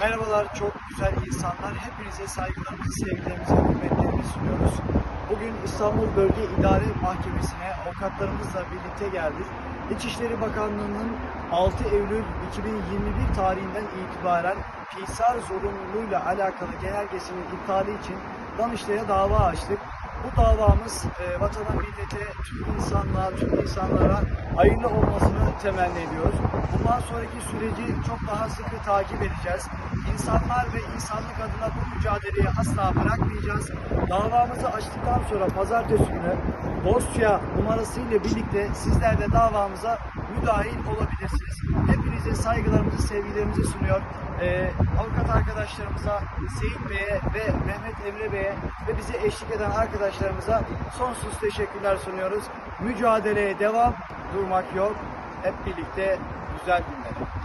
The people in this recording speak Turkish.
Merhabalar çok güzel insanlar. Hepinize saygılarımızı, sevgilerimizi, hürmetlerimizi sunuyoruz. Bugün İstanbul Bölge İdare Mahkemesi'ne avukatlarımızla birlikte geldik. İçişleri Bakanlığı'nın 6 Eylül 2021 tarihinden itibaren pisar zorunluluğuyla alakalı genelgesinin iptali için Danıştay'a dava açtık. Bu davamız e, vatana, millete, tüm insanlığa, tüm insanlara hayırlı olmasını temenni ediyoruz. Bundan sonraki süreci çok daha sıkı takip edeceğiz. İnsanlar ve insanlık adına bu mücadeleyi asla bırakmayacağız. Davamızı açtıktan sonra pazartesi günü dosya numarası ile birlikte sizler de davamıza müdahil olabilirsiniz. Hepinize saygılarımızı, sevgilerimizi sunuyor. Ee, avukat arkadaşlarımıza, Seyit Bey'e ve Mehmet Emre Bey'e ve bize eşlik eden arkadaşlarımıza sonsuz teşekkürler sunuyoruz. Mücadeleye devam, durmak yok. Hep birlikte güzel günler.